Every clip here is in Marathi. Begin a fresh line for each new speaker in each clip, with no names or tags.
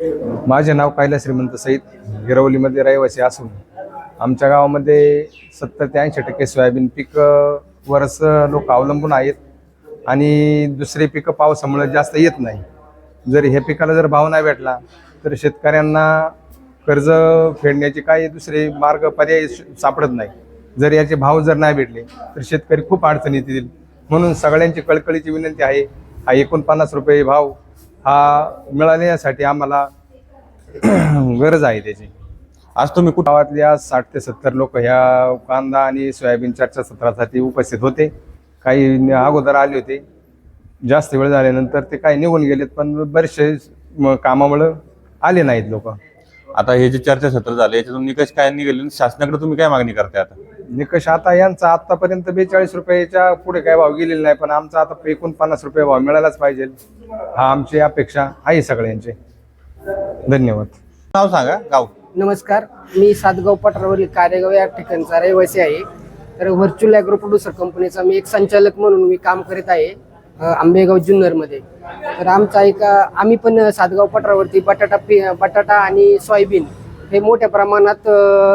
माझे नाव कायला श्रीमंत सईद गिरवलीमध्ये रहिवासी असून आमच्या गावामध्ये सत्तर ते ऐंशी टक्के सोयाबीन पीक वरच लोक अवलंबून आहेत आणि दुसरे पिकं पावसामुळे जास्त येत नाही. जर हे पिकाला जर भाव नाही भेटला तर शेतकऱ्यांना कर्ज फेडण्याचे काही दुसरे मार्ग पर्याय सापडत नाही. जर याचे भाव जर नाही भेटले तर शेतकरी खूप अडचणीत येतील. म्हणून सगळ्यांची कळकळीची विनंती आहे हा एकोणपन्नास रुपये भाव हा मिळाल्यासाठी आम्हाला गरज आहे त्याची.
आज तुम्ही कुठं
आज साठ ते सत्तर लोक ह्या कांदा आणि सोयाबीन चर्चा सत्रासाठी उपस्थित होते. काही अगोदर आले होते. जास्त वेळ झाल्यानंतर ते काही निघून गेलेत पण बरेचसे कामामुळं आले नाहीत लोक.
आता हे जे चर्चासत्र झाले याच्यातून निकष काय निघाले? आणि शासनाकडे तुम्ही काय मागणी करताय आता?
निकष आता यांचा आतापर्यंत बेचाळीस रुपयाच्या पुढे काय भाव गेलेला नाही पण आमचा आता एकोणपन्नास रुपये भाव मिळालाच पाहिजे. हा आमची अपेक्षा आहे सगळ्यांची. धन्यवाद.
नाव सांगा गाव.
नमस्कार मी सातगाव पठारावरील कार्यगाव या ठिकाणचा रहिवासी आहे. तर व्हर्च्युअल ॲग्रो प्रोड्युसर कंपनीचा मी एक संचालक म्हणून मी काम करीत आहे. आंबेगाव जुन्नरमध्ये. तर आमचा एक आम्ही पण सातगाव पठारावरती बटाटा पी बटाटा आणि सोयाबीन हे मोठ्या प्रमाणात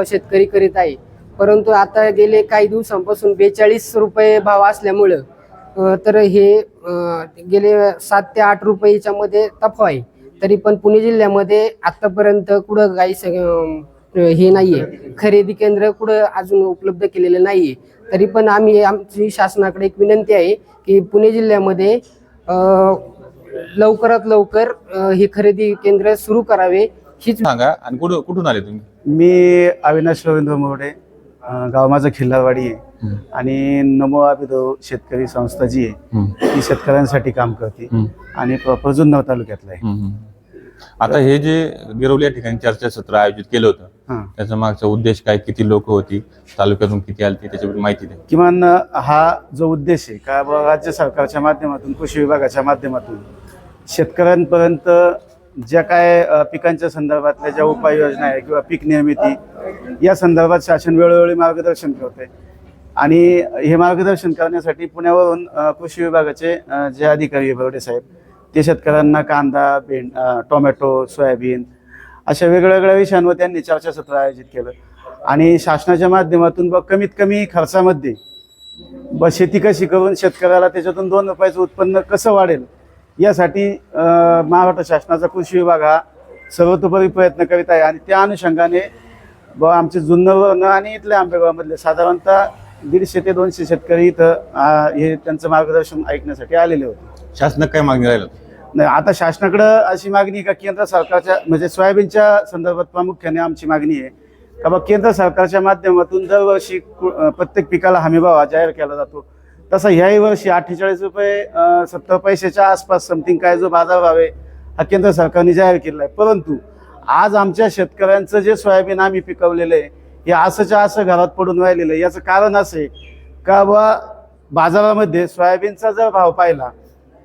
शेतकरी करीत आहे. परंतु आता गेले काही दिवसांपासून बेचाळीस रुपये भाव असल्यामुळं तर हे गेले सात ते आठ रुपयेच्या मध्ये आहे तरी पण पुणे जिल्ह्यामध्ये आत्तापर्यंत कुठं काही स- हे नाहीये. खरेदी केंद्र कुठं अजून उपलब्ध केलेलं नाहीये. तरी पण आम्ही आमची शासनाकडे एक विनंती आहे की पुणे जिल्ह्यामध्ये लवकरात लवकर हे खरेदी केंद्र सुरू करावे. हीच
सांगा. आणि कुठं कुठून आले तुम्ही?
मी अविनाश रवींद्र अं, गाव माझं खिल्लारवाडी आहे. आणि नमो अभिदो शेतकरी संस्था जी आहे ती शेतकऱ्यांसाठी काम करते. आणि प्रॉपर जुन्नर तालुक्यातलं आहे.
आता हे जे गिरवली या ठिकाणी चर्चासत्र आयोजित केलं होतं त्याचा मागचा उद्देश काय? किती लोक होती? तालुक्यातून किती आली त्याच्याबद्दल माहिती द्या.
किमान हा जो उद्देश आहे का राज्य सरकारच्या माध्यमातून कृषी विभागाच्या माध्यमातून शेतकऱ्यांपर्यंत ज्या काय पिकांच्या संदर्भातल्या ज्या उपाययोजना आहे किंवा पीक निर्मिती या संदर्भात शासन वेळोवेळी मार्गदर्शन करते आणि हे मार्गदर्शन करण्यासाठी पुण्यावरून कृषी विभागाचे जे अधिकारी बर्डे साहेब ते शेतकऱ्यांना कांदा भेंड टोमॅटो सोयाबीन अशा वेगवेगळ्या विषयांवर त्यांनी चर्चासत्र आयोजित केलं. आणि शासनाच्या माध्यमातून ब कमीत कमी खर्चामध्ये ब शेती कशी करून शेतकऱ्याला त्याच्यातून दोन रुपयाचं उत्पन्न कसं वाढेल यासाठी महाराष्ट्र शासनाचा कृषी विभाग हा सर्वतोपरी प्रयत्न करीत आहे. आणि त्या अनुषंगाने ब आमचे जुन्नर आणि इथल्या आंबेगावमधले साधारणतः दीडशे ते दोनशे शेतकरी इथं हे त्यांचं मार्गदर्शन ऐकण्यासाठी आलेले होते.
शासनात काय मागणी राहिलं?
नाही आता शासनाकडं अशी मागणी आहे का केंद्र सरकारच्या म्हणजे सोयाबीनच्या संदर्भात प्रामुख्याने आमची मागणी आहे. का बा केंद्र सरकारच्या माध्यमातून दरवर्षी कु- प्रत्येक पिकाला हमीभाव हा जाहीर केला जातो. तसा ह्याही वर्षी अठ्ठेचाळीस रुपये सत्तर पैशाच्या आसपास समथिंग काय जो बाजारभाव आहे हा केंद्र सरकारने जाहीर केलेला आहे. परंतु आज आमच्या शेतकऱ्यांचं जे सोयाबीन आम्ही पिकवलेलं आहे हे असंच्या असं घरात पडून राहिलेलं आहे. याचं कारण असं आहे का बा बाजारामध्ये सोयाबीनचा जर भाव पाहिला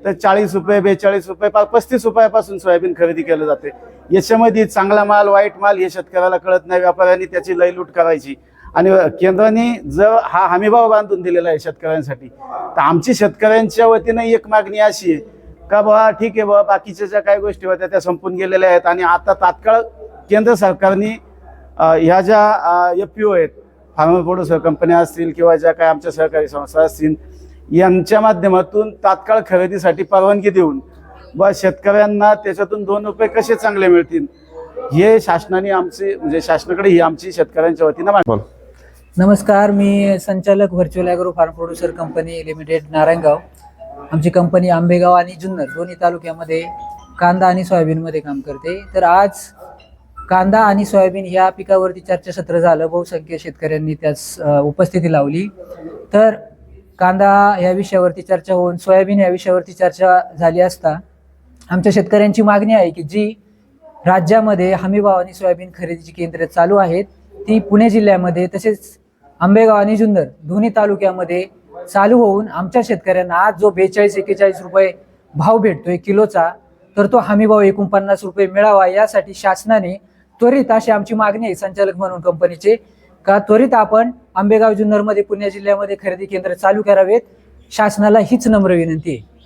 तर चाळीस रुपये बेचाळीस रुपये पस्तीस रुपयापासून सोयाबीन खरेदी केलं जाते. याच्यामध्ये चांगला माल वाईट माल हे शेतकऱ्याला कळत नाही. व्यापाऱ्यांनी त्याची लयलूट करायची. आणि केंद्राने जर हा हमीभाव बांधून दिलेला आहे शेतकऱ्यांसाठी तर आमची शेतकऱ्यांच्या वतीनं एक मागणी अशी आहे का बाबा ठीक आहे बाबा बाकीच्या ज्या काही गोष्टी होत्या त्या संपून गेलेल्या आहेत. आणि आता तात्काळ केंद्र सरकारने ह्या ज्या एफ पी ओ आहेत फार्मर प्रोड्युसर कंपन्या असतील किंवा ज्या काही आमच्या सहकारी संस्था असतील यांच्या माध्यमातून तात्काळ खरेदीसाठी परवानगी देऊन व शेतकऱ्यांना त्याच्यातून दोन रुपये कसे चांगले मिळतील? हे शासनाने आमचे म्हणजे शासनाकडे ही आमची शेतकऱ्यांच्या वतीनं मागणी.
बोल.
नमस्कार मी संचालक virtual agro farm producer company limited Narayangaon. आमची कंपनी आंबेगाव आणि जुन्नर दोन्ही तालुक्यामध्ये कांदा आणि सोयाबीनमध्ये काम करते. तर आज कांदा आणि सोयाबीन या पिकावरती चर्चासत्र झालं. बहुसंख्य शेतकऱ्यांनी त्यास उपस्थिती लावली. तर कांदा या विषयावरती चर्चा होऊन सोयाबीन या विषयावरती चर्चा झाली असता आमच्या शेतकऱ्यांची मागणी आहे की जी राज्यामध्ये हमीभाव आणि सोयाबीन खरेदीची केंद्रे चालू आहेत ती पुणे जिल्ह्यामध्ये तसेच आंबेगाव आणि जुन्नर दोन्ही तालुक्यामध्ये चालू होऊन आमच्या शेतकऱ्यांना आज जो बेचाळीस एक्केचाळीस रुपये भाव भेटतोय किलोचा तर तो हमीभाव एकोणपन्नास रुपये मिळावा यासाठी शासनाने त्वरित अशी आमची मागणी आहे. संचालक म्हणून कंपनीचे का त्वरित आपण आंबेगाव जुन्नरमध्ये पुणे जिल्ह्यामध्ये खरेदी केंद्र चालू करावेत? शासनाला हीच नम्र विनंती आहे.